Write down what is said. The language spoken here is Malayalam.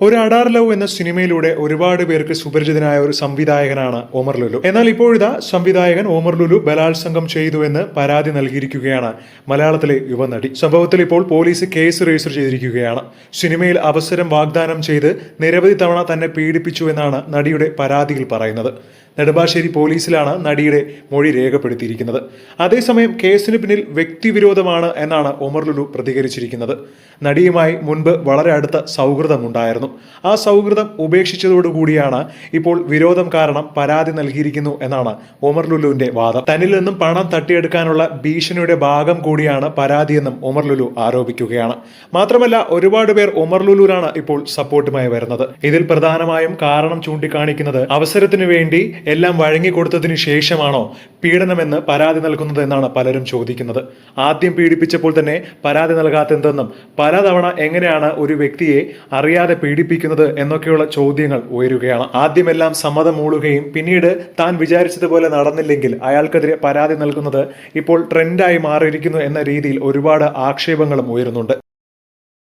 ഒരു അഡാർ ലവ് എന്ന സിനിമയിലൂടെ ഒരുപാട് പേർക്ക് സുപരിചിതനായ ഒരു സംവിധായകനാണ് ഓമർ ലുലു. എന്നാൽ ഇപ്പോഴിതാ സംവിധായകൻ ഓമർ ലുലു ബലാത്സംഗം ചെയ്തു എന്ന് പരാതി നൽകിയിരിക്കുകയാണ് മലയാളത്തിലെ യുവനടി. സംഭവത്തിൽ ഇപ്പോൾ പോലീസ് കേസ് രജിസ്റ്റർ ചെയ്തിരിക്കുകയാണ്. സിനിമയിൽ അവസരം വാഗ്ദാനം ചെയ്ത് നിരവധി തവണ തന്നെ പീഡിപ്പിച്ചു എന്നാണ് നടിയുടെ പരാതിയിൽ പറയുന്നത്. നെടുമ്പാശ്ശേരി പോലീസിലാണ് നടിയുടെ മൊഴി രേഖപ്പെടുത്തിയിരിക്കുന്നത്. അതേസമയം കേസിന് പിന്നിൽ വ്യക്തിവിരോധമാണ് എന്നാണ് ഒമർ ലുലു പ്രതികരിച്ചിരിക്കുന്നത്. നടിയുമായി മുൻപ് വളരെ അടുത്ത സൗഹൃദമുണ്ടായിരുന്നു. ആ സൗഹൃദം ഉപേക്ഷിച്ചതോടുകൂടിയാണ് ഇപ്പോൾ വിരോധം കാരണം പരാതി നൽകിയിരിക്കുന്നു എന്നാണ് ഒമർ ലുലുവിന്റെ വാദം. തന്നിൽ നിന്നും പണം തട്ടിയെടുക്കാനുള്ള ഭീഷണിയുടെ ഭാഗം കൂടിയാണ് പരാതിയെന്നും ഒമർ ലുലു ആരോപിക്കുകയാണ്. മാത്രമല്ല ഒരുപാട് പേർ ഒമർ ലുലുവിനാണ് ഇപ്പോൾ സപ്പോർട്ടുമായി വരുന്നത്. ഇതിൽ പ്രധാനമായും കാരണം ചൂണ്ടിക്കാണിക്കുന്നത് അവസരത്തിനു വേണ്ടി എല്ലാം വഴങ്ങിക്കൊടുത്തതിനു ശേഷമാണോ പീഡനമെന്ന് പരാതി നൽകുന്നത് എന്നാണ് പലരും ചോദിക്കുന്നത്. ആദ്യം പീഡിപ്പിച്ചപ്പോൾ തന്നെ പരാതി നൽകാത്തെന്തെന്നും പലതവണ എങ്ങനെയാണ് ഒരു വ്യക്തിയെ അറിയാതെ പീഡിപ്പിക്കുന്നത് എന്നൊക്കെയുള്ള ചോദ്യങ്ങൾ ഉയരുകയാണ്. ആദ്യമെല്ലാം സമ്മതം മൂളുകയും പിന്നീട് താൻ വിചാരിച്ചതുപോലെ നടന്നില്ലെങ്കിൽ അയാൾക്കെതിരെ പരാതി നൽകുന്നത് ഇപ്പോൾ ട്രെൻഡായി മാറിയിരിക്കുന്നു എന്ന രീതിയിൽ ഒരുപാട് ആക്ഷേപങ്ങളും ഉയരുന്നുണ്ട്.